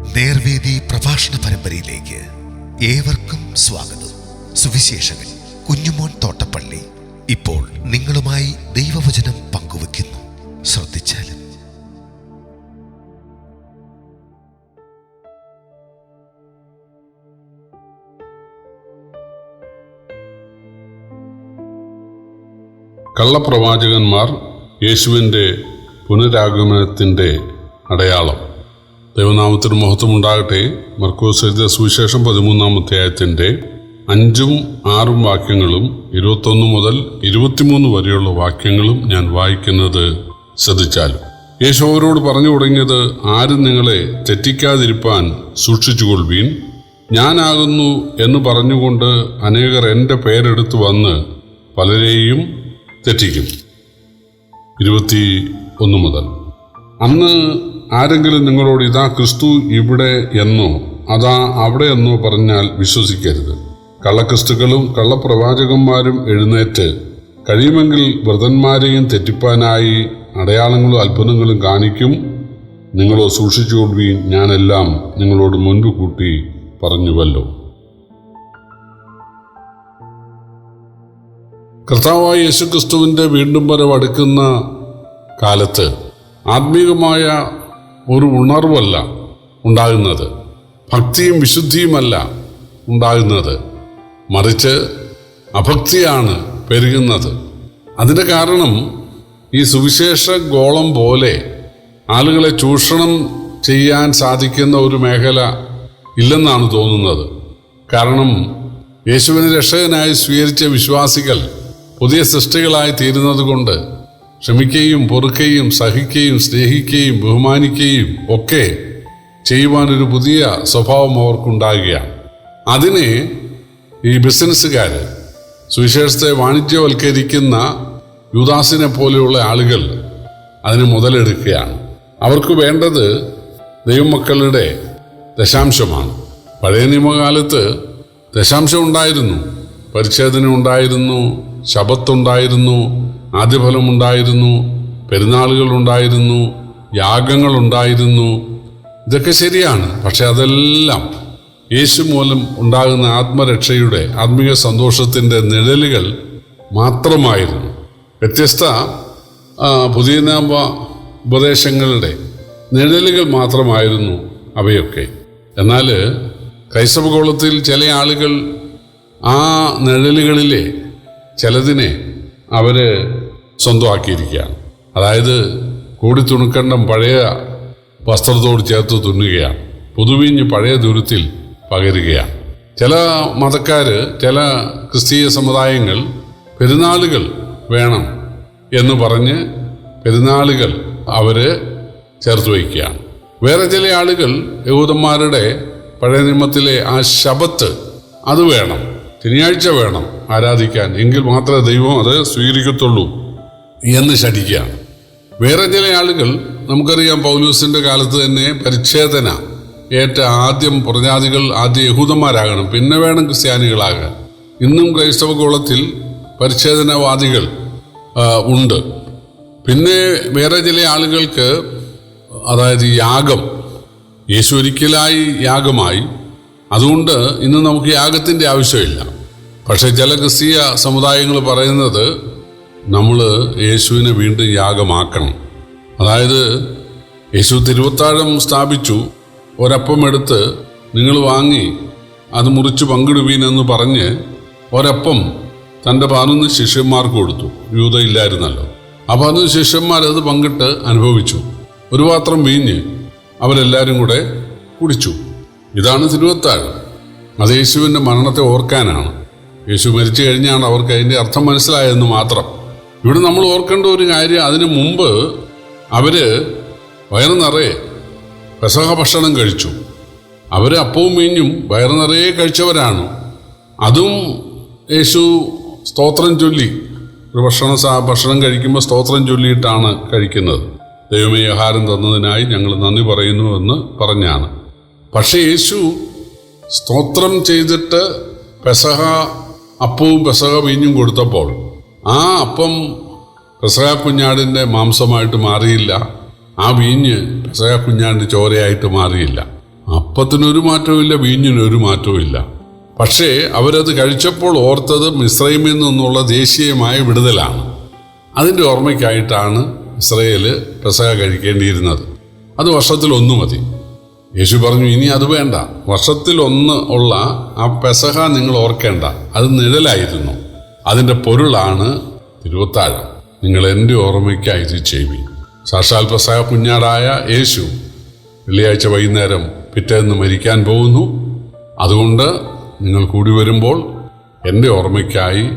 നേർവേദി പ്രഭാഷണ പരമ്പരയിലേക്ക് ഏവർക്കും സ്വാഗതം. സുവിശേഷകൻ കുഞ്ഞുമോൻ തോട്ടപ്പള്ളി ഇപ്പോൾ നിങ്ങളുമായി ദൈവവചനം പങ്കുവെക്കുന്നു ശ്രദ്ധിച്ചാലും. കള്ളപ്രവാചകന്മാർ യേശുവിന്റെ പുനരാഗമനത്തിന്റെ അടയാളം. ദൈവനാമത്തിന് മഹത്വമുണ്ടാകട്ടെ. മർക്കോസ് എഴുതിയ സുവിശേഷം പതിമൂന്നാം അധ്യായത്തിന്റെ അഞ്ചും ആറും വാക്യങ്ങളും ഇരുപത്തൊന്ന് മുതൽ ഇരുപത്തിമൂന്ന് വരെയുള്ള വാക്യങ്ങളും ഞാൻ വായിക്കുന്നത് ശ്രദ്ധിച്ചാലും. യേശു അവരോട് പറഞ്ഞു തുടങ്ങിയത് ആരും നിങ്ങളെ തെറ്റിക്കാതിരിപ്പാൻ സൂക്ഷിച്ചുകൊള്ളുവീൻ. ഞാനാകുന്നു എന്ന് പറഞ്ഞുകൊണ്ട് അനേകർ എന്റെ പേരെടുത്ത് വന്ന് പലരെയും തെറ്റിക്കും. ഇരുപത്തി ഒന്ന് മുതൽ. അന്ന് ആരെങ്കിലും നിങ്ങളോട് ഇതാ ക്രിസ്തു ഇവിടെ എന്നോ അതാ അവിടെ എന്നോ പറഞ്ഞാൽ വിശ്വസിക്കരുത്. കള്ളക്രിസ്തുക്കളും കള്ളപ്രവാചകന്മാരും എഴുന്നേറ്റ് കഴിയുമെങ്കിൽ വ്രതന്മാരെയും തെറ്റിപ്പാനായി അടയാളങ്ങളും അത്ഭുതങ്ങളും കാണിക്കും. നിങ്ങളോ സൂക്ഷിച്ചുകൊള്ളുകയും ഞാനെല്ലാം നിങ്ങളോട് മുൻപ് കൂട്ടി പറഞ്ഞുവല്ലോ. കർത്താവായ യേശുക്രിസ്തുവിന്റെ വീണ്ടും വരവ് അടുക്കുന്ന കാലത്ത് ആത്മീകമായ ഒരു ഉണർവല്ല ഉണ്ടാകുന്നത്. ഭക്തിയും വിശുദ്ധിയുമല്ല ഉണ്ടാകുന്നത്. മറിച്ച് അഭക്തിയാണ് പെരുകുന്നത്. അതിന്റെ കാരണം ഈ സുവിശേഷ ഗോളം പോലെ ആളുകളെ ചൂഷണം ചെയ്യാൻ സാധിക്കുന്ന ഒരു മേഖല ഇല്ലെന്നാണ് തോന്നുന്നത്. കാരണം യേശുവിനെ രക്ഷകനായി സ്വീകരിച്ച വിശ്വാസികൾ പുതിയ സൃഷ്ടികളായി തീരുന്നത് കൊണ്ട് ക്ഷമിക്കുകയും പൊറുക്കുകയും സഹിക്കുകയും സ്നേഹിക്കുകയും ബഹുമാനിക്കുകയും ഒക്കെ ചെയ്യുവാനൊരു പുതിയ സ്വഭാവം അവർക്കുണ്ടാകുകയാണ്. അതിനെ ഈ ബിസിനസ്സുകാർ സുവിശേഷത്തെ വാണിജ്യവൽക്കരിക്കുന്ന യുദാസിനെ പോലെയുള്ള ആളുകൾ അതിന് മുതലെടുക്കുകയാണ്. അവർക്ക് വേണ്ടത് ദൈവമക്കളുടെ ദശാംശമാണ്. പഴയ നിയമകാലത്ത് ദശാംശം ഉണ്ടായിരുന്നു. പരിച്ഛേദന ഉണ്ടായിരുന്നു ശബത്തുണ്ടായിരുന്നു ആദ്യഫലമുണ്ടായിരുന്നു യാഗങ്ങൾ ഉണ്ടായിരുന്നു ഇതൊക്കെ ശരിയാണ് പക്ഷെ അതെല്ലാം യേശു മൂലം ഉണ്ടാകുന്ന ആത്മരക്ഷയുടെ ആത്മീയ സന്തോഷത്തിന്റെ നിഴലുകൾ മാത്രമായിരുന്നു. വ്യത്യസ്ത പുതിയ നാമ ഉപദേശങ്ങളുടെ നിഴലുകൾ മാത്രമായിരുന്നു അവയൊക്കെ. എന്നാൽ ക്രൈസ്തവഗോളത്തിൽ ചില ആളുകൾ ആ നിഴലുകളിലെ ചിലതിനെ അവർ സ്വന്തമാക്കിയിരിക്കുകയാണ്. അതായത് കൂടി തുണുക്കണ്ടം പഴയ വസ്ത്രത്തോട് ചേർത്ത് തുന്നുകയാണ്. പുതുവിഞ്ഞ് പഴയ ദൂരത്തിൽ പകരുകയാണ്. ചില മതക്കാർ ചില ക്രിസ്തീയ സമുദായങ്ങൾ പെരുന്നാളുകൾ വേണം എന്ന് പറഞ്ഞ് പെരുന്നാളുകൾ അവർ ചേർത്ത് വയ്ക്കുകയാണ്. വേറെ ചില ആളുകൾ യഹൂദന്മാരുടെ പഴയ നിയമത്തിലെ ആ ശബത്ത് അത് വേണം ശനിയാഴ്ച വേണം ആരാധിക്കാൻ. എങ്കിൽ മാത്രമേ ദൈവം അത് സ്വീകരിക്കത്തുള്ളൂ. എന്ന് ശഠിക്കുകയാണ്. വേറെ ചില ആളുകൾ നമുക്കറിയാം പൗലൂസിന്റെ കാലത്ത് തന്നെ പരിച്ഛേദന ഏറ്റ ആദ്യം പ്രജാതികൾ ആദ്യം യഹൂദന്മാരാകണം പിന്നെ വേണം ക്രിസ്ത്യാനികളാകാൻ. ഇന്നും ക്രൈസ്തവ കോളത്തിൽ പരിച്ഛേദനവാദികൾ ഉണ്ട്. പിന്നെ വേറെ ചില ആളുകൾക്ക് അതായത് യാഗം യേശു ഒരിക്കലായി യാഗമായി. അതുകൊണ്ട് ഇന്ന് നമുക്ക് യാഗത്തിന്റെ ആവശ്യമില്ല. പക്ഷേ ചില ക്രിസ്തീയ സമുദായങ്ങൾ പറയുന്നത് നമ്മൾ യേശുവിനെ വീണ്ടും യാഗമാക്കണം. അതായത് യേശു തിരുവത്താഴം സ്ഥാപിച്ചു. ഒരപ്പം എടുത്ത് നിങ്ങൾ വാങ്ങി അത് മുറിച്ച് പങ്കിടുവീനെന്ന് പറഞ്ഞ് ഒരപ്പം തന്റെ പതിനൊന്ന് ശിഷ്യന്മാർക്ക് കൊടുത്തു. യൂത ഇല്ലായിരുന്നല്ലോ. ആ പതിനൊന്ന് ശിഷ്യന്മാർ അത് പങ്കിട്ട് അനുഭവിച്ചു. ഒരു പാത്രം വീഞ്ഞ് അവരെല്ലാവരും കൂടെ കുടിച്ചു. ഇതാണ് തിരുവത്താഴം. അത് യേശുവിന്റെ മരണത്തെ ഓർക്കാനാണ്. യേശു മരിച്ചു കഴിഞ്ഞാണ് അവർക്ക് അതിന്റെ അർത്ഥം മനസ്സിലായതെന്ന് മാത്രം. ഇവിടെ നമ്മൾ ഓർക്കേണ്ട ഒരു കാര്യം അതിനു മുമ്പ് അവർ വയറ് നിറയെ പെസഹ ഭക്ഷണം കഴിച്ചു. അവർ അപ്പവും മീഞ്ഞും വയറ് നിറയെ കഴിച്ചവരാണ്. അതും യേശു സ്തോത്രം ചൊല്ലി. ഒരു ഭക്ഷണ ഭക്ഷണം കഴിക്കുമ്പോൾ സ്തോത്രം ചൊല്ലിയിട്ടാണ് കഴിക്കുന്നത്. ദൈവമേ ആഹാരം തന്നതിനായി ഞങ്ങൾ നന്ദി പറയുന്നു എന്ന് പറഞ്ഞാണ്. പക്ഷേ യേശു സ്തോത്രം ചെയ്തിട്ട് പെസഹ അപ്പവും പെസഹ വീഞ്ഞും കൊടുത്തപ്പോൾ ആ അപ്പം പെസഹ കുഞ്ഞാടിന്റെ മാംസമായിട്ട് മാറിയില്ല. ആ വീഞ്ഞ് പെസഹ കുഞ്ഞാടിന്റെ ചോരയായിട്ട് മാറിയില്ല. അപ്പത്തിനൊരു മാറ്റവുമില്ല വീഞ്ഞിനൊരു മാറ്റവുമില്ല. പക്ഷേ അവരത് കഴിച്ചപ്പോൾ ഓർത്തത് മിസ്രൈമിൽ നിന്നുള്ള ദേശീയമായ വിടുതലാണ്. അതിന്റെ ഓർമ്മയ്ക്കായിട്ടാണ് ഇസ്രയേൽ പെസഹ കഴിക്കേണ്ടിയിരുന്നത്. അത് വർഷത്തിൽ ഒന്ന് മതി. യേശു പറഞ്ഞു ഇനി അത് വേണ്ട. വർഷത്തിൽ ഒന്ന് ഉള്ള ആ പെസഹ നിങ്ങൾ ഓർക്കേണ്ട. അത് നിഴലായിരുന്നു. അതിന്റെ പൊരുളാണ് തിരുവത്താഴം. നിങ്ങൾ എന്റെ ഓർമ്മയ്ക്കായി ഇത് ചെയ്വി സാക്ഷാൽ പെസഹ കുഞ്ഞാടായ യേശു വെള്ളിയാഴ്ച വൈകുന്നേരം പിറ്റേന്ന് മരിക്കാൻ പോകുന്നു. അതുകൊണ്ട് നിങ്ങൾ കൂടി വരുമ്പോൾ എന്റെ ഓർമ്മയ്ക്കായി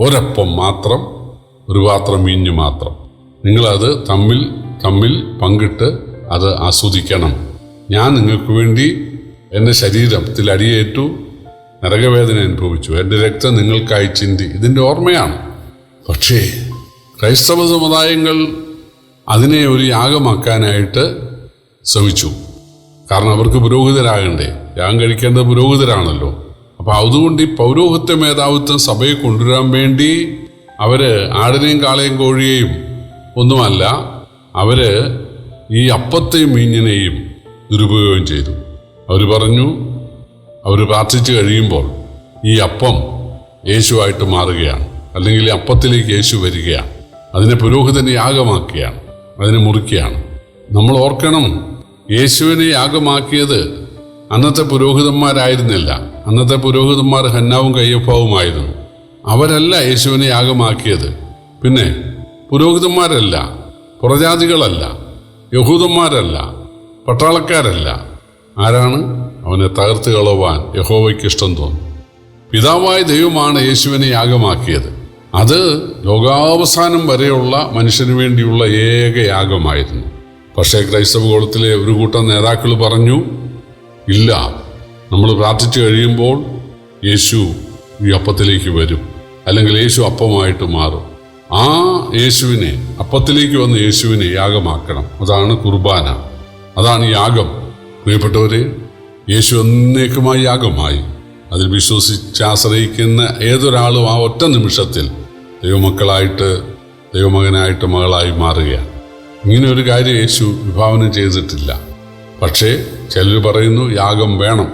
ഒരപ്പം മാത്രം ഒരു പാത്രം വീഞ്ഞു മാത്രം. നിങ്ങളത് തമ്മിൽ തമ്മിൽ പങ്കിട്ട് അത് ആസ്വദിക്കണം. ഞാൻ നിങ്ങൾക്ക് വേണ്ടി എന്റെ ശരീരത്തിൽ അടിയേറ്റു. നരകവേദന അനുഭവിച്ചു. എന്റെ രക്തം നിങ്ങൾക്കായി ചിന്തി. ഇതിന്റെ ഓർമ്മയാണ്. പക്ഷേ ക്രൈസ്തവ സമുദായങ്ങൾ അതിനെ ഒരു യാഗമാക്കാനായിട്ട് ശ്രമിച്ചു. കാരണം അവർക്ക് പുരോഹിതരാകണ്ടേ. യാഗം കഴിക്കേണ്ടത് പുരോഹിതരാണല്ലോ. അപ്പോൾ അതുകൊണ്ട് ഈ പൗരോഹിത്യ മേധാവിത്വം സഭയെ കൊണ്ടുവരാൻ വേണ്ടി അവർ ആടിനെയും കാളയും കോഴിയെയും ഒന്നുമല്ല അവർ ഈ അപ്പത്തെയും മീഞ്ഞിനെയും ദുരുപയോഗം ചെയ്തു. അവർ പറഞ്ഞു അവർ പ്രാർത്ഥിച്ചു കഴിയുമ്പോൾ ഈ അപ്പം യേശുവായിട്ട് മാറുകയാണ്. അല്ലെങ്കിൽ അപ്പത്തിലേക്ക് യേശു വരികയാണ്. അതിനെ പുരോഹിതനെ യാഗമാക്കുകയാണ് അതിനെ മുറിക്കുകയാണ്. നമ്മൾ ഓർക്കണം യേശുവിനെ യാഗമാക്കിയത് അന്നത്തെ പുരോഹിതന്മാരായിരുന്നില്ല. അന്നത്തെ പുരോഹിതന്മാർ ഹന്നാവും കയ്യപ്പാവുമായിരുന്നു. അവരല്ല യേശുവിനെ യാഗമാക്കിയത്. പിന്നെ പുരോഹിതന്മാരല്ല പുറജാതികളല്ല യഹൂദന്മാരല്ല പട്ടാളക്കാരല്ല ആരാണ്? അവനെ തകർത്ത് കളവാൻ യഹോവയ്ക്ക് ഇഷ്ടം തോന്നി. പിതാവായ ദൈവമാണ് യേശുവിനെ യാഗമാക്കിയത്. അത് ലോകാവസാനം വരെയുള്ള മനുഷ്യന് വേണ്ടിയുള്ള ഏക യാഗമായിരുന്നു. പക്ഷേ ക്രൈസ്തവ കുളത്തിലെ ഒരു കൂട്ടം നേതാക്കൾ പറഞ്ഞു ഇല്ല നമ്മൾ പ്രാർത്ഥിച്ചു കഴിയുമ്പോൾ യേശു ഈ അപ്പത്തിലേക്ക് വരും. അല്ലെങ്കിൽ യേശു അപ്പമായിട്ട് മാറും. ആ യേശുവിനെ അപ്പത്തിലേക്ക് വന്ന യേശുവിനെ യാഗമാക്കണം. അതാണ് കുർബാന. അതാണ് യാഗം. പ്രിയപ്പെട്ടവരെ യേശു എന്നേക്കുമായി യാഗമായി അതിൽ വിശ്വസിച്ച് ആശ്രയിക്കുന്ന ഏതൊരാളും ആ ഒറ്റ നിമിഷത്തിൽ ദൈവമക്കളായിട്ട് ദൈവമകനായിട്ട് മകളായി മാറുകയാണ്. ഇങ്ങനെ ഒരു കാര്യം യേശു വിഭാവനം ചെയ്തിട്ടില്ല. പക്ഷേ ചിലർ പറയുന്നു യാഗം വേണം.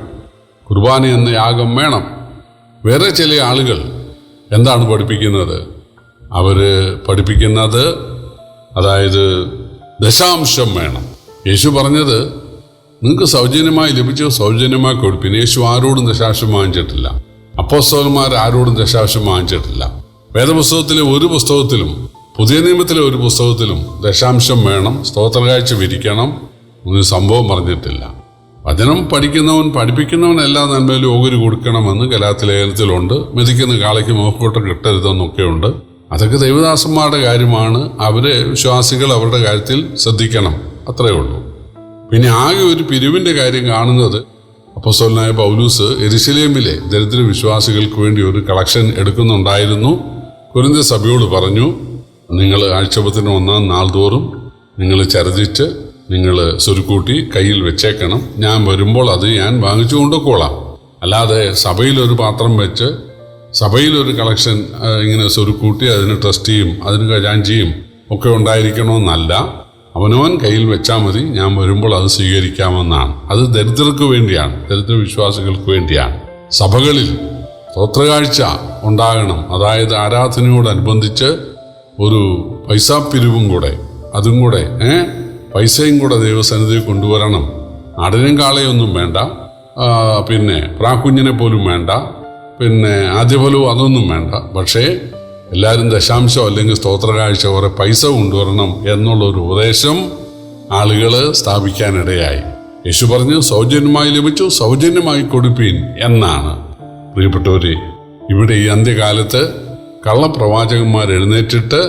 കുർബാന എന്ന യാഗം വേണം. വേറെ ചില ആളുകൾ എന്താണ് പഠിപ്പിക്കുന്നത്? അവർ പഠിപ്പിക്കുന്നത് അതായത് ദശാംശം വേണം. യേശു പറഞ്ഞത് നിങ്ങൾക്ക് സൗജന്യമായി ലഭിച്ച? സൗജന്യമായി കൊടുപ്പിന് യേശു ആരോടും ദശാംശം വാങ്ങിച്ചിട്ടില്ല. അപ്പോസ്തലന്മാർ ആരോടും ദശാംശം വാങ്ങിച്ചിട്ടില്ല. വേദപുസ്തകത്തിലെ ഒരു പുസ്തകത്തിലും പുതിയ നിയമത്തിലെ ഒരു പുസ്തകത്തിലും ദശാംശം വേണം. സ്തോത്രകാഴ്ച വിരിക്കണം. ഒരു സംഭവം പറഞ്ഞിട്ടില്ല. വചനം പഠിക്കുന്നവൻ പഠിപ്പിക്കുന്നവൻ എല്ലാ നന്മയിലും ഓഹരി കൊടുക്കണമെന്ന് കലാത്തിലേഖനത്തിലുണ്ട് മെതിക്കുന്ന കാളയ്ക്ക് മോഹക്കോട്ടം കിട്ടരുതെന്നൊക്കെയുണ്ട്. അതൊക്കെ ദൈവദാസന്മാരുടെ കാര്യമാണ്. അവരെ വിശ്വാസികൾ അവരുടെ കാര്യത്തിൽ ശ്രദ്ധിക്കണം. അത്രയേ ഉള്ളൂ. പിന്നെ ആകെ ഒരു പിരിവിന്റെ കാര്യം കാണുന്നത് അപ്പോസ്തലനായ പൗലൂസ് എരിശിലേമിലെ ദരിദ്ര വിശ്വാസികൾക്ക് വേണ്ടി ഒരു കളക്ഷൻ എടുക്കുന്നുണ്ടായിരുന്നു. കുരിന്ത സഭയോട് പറഞ്ഞു നിങ്ങൾ ആഴ്ചപത്തിന് ഒന്നാം നാൾ തോറും നിങ്ങൾ ചരതിച്ച് നിങ്ങൾ സ്വരുക്കൂട്ടി കയ്യിൽ വെച്ചേക്കണം. ഞാൻ വരുമ്പോൾ അത് ഞാൻ വാങ്ങിച്ചു കൊണ്ടുപോയിക്കോളാം. അല്ലാതെ സഭയിലൊരു പാത്രം വെച്ച് സഭയിലൊരു കളക്ഷൻ ഇങ്ങനെ സ്വരുക്കൂട്ടി അതിന് ട്രസ്റ്റിയും അതിന് ഖജാഞ്ചിയും ഒക്കെ ഉണ്ടായിരിക്കണമെന്നല്ല. അവനവൻ കയ്യിൽ വെച്ചാൽ മതി ഞാൻ വരുമ്പോൾ അത് സ്വീകരിക്കാമെന്നാണ്. അത് ദരിദ്രർക്ക് വേണ്ടിയാണ് ദരിദ്ര വിശ്വാസികൾക്ക് വേണ്ടിയാണ്. സഭകളിൽ സ്തോത്രകാഴ്ച ഉണ്ടാകണം. അതായത് ആരാധനയോടനുബന്ധിച്ച് ഒരു പൈസ പിരിവും കൂടെ അതും കൂടെ ഏ? പൈസയും കൂടെ ദൈവസന്നിധി കൊണ്ടുവരണം. നടനും കാളയൊന്നും വേണ്ട പിന്നെ പ്രാക്കുഞ്ഞിനെ പോലും വേണ്ട പിന്നെ ആദ്യഫലവും അതൊന്നും വേണ്ട. പക്ഷേ എല്ലാവരും ദശാംശം അല്ലെങ്കിൽ സ്തോത്രകാഴ്ച കുറേ പൈസ കൊണ്ടുവരണം എന്നുള്ളൊരു ഉപദേശം ആളുകൾ സ്ഥാപിക്കാനിടയായി. യേശു പറഞ്ഞു സൗജന്യമായി ലഭിച്ചു സൗജന്യമായി കൊടുപ്പീൻ എന്നാണ്. പ്രിയപ്പെട്ടവര് ഇവിടെ ഈ അന്ത്യകാലത്ത് കള്ളപ്രവാചകന്മാർ എഴുന്നേറ്റിട്ട്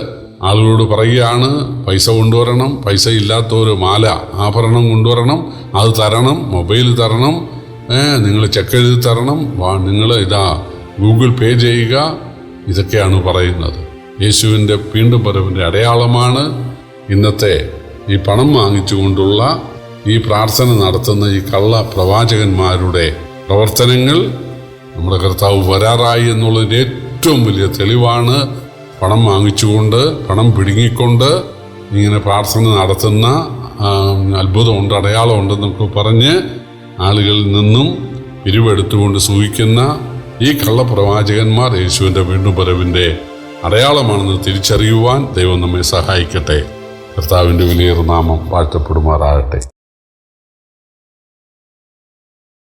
ആളുകളോട് പറയുകയാണ് പൈസ കൊണ്ടുവരണം പൈസ ഇല്ലാത്തൊരു മാല ആഭരണം കൊണ്ടുവരണം അത് തരണം മൊബൈൽ തരണം നിങ്ങൾ ചെക്ക് എഴുതി തരണം നിങ്ങൾ ഇതാ ഗൂഗിൾ പേ ചെയ്യുക ഇതൊക്കെയാണ് പറയുന്നത്. യേശുവിന്റെ വീണ്ടും വരവിന്റെ അടയാളമാണ് ഇന്നത്തെ ഈ പണം വാങ്ങിച്ചുകൊണ്ടുള്ള ഈ പ്രാർത്ഥന നടത്തുന്ന ഈ കള്ള പ്രവാചകന്മാരുടെ പ്രവർത്തനങ്ങൾ നമ്മുടെ കർത്താവ് വരാറായി എന്നുള്ളതിന്റെ ഏറ്റവും വലിയ തെളിവാണ്. പണം വാങ്ങിച്ചുകൊണ്ട് പണം പിടുങ്ങിക്കൊണ്ട് ഇങ്ങനെ പ്രാർത്ഥന നടത്തുന്ന അത്ഭുതമുണ്ട് അടയാളമുണ്ടെന്നൊക്കെ പറഞ്ഞ് ആളുകളിൽ നിന്നും പിരിവെടുത്തുകൊണ്ട് സൂഹിക്കുന്ന ഈ കള്ളപ്രവാചകന്മാർ യേശുവിന്റെ വീണ്ടും വരവിന്റെ അടയാളമാണെന്ന് തിരിച്ചറിയുവാൻ ദൈവം നമ്മെ സഹായിക്കട്ടെ. കർത്താവിന്റെ വലിയൊരു നാമം വാഴ്ത്തപ്പെടുമാറാകട്ടെ.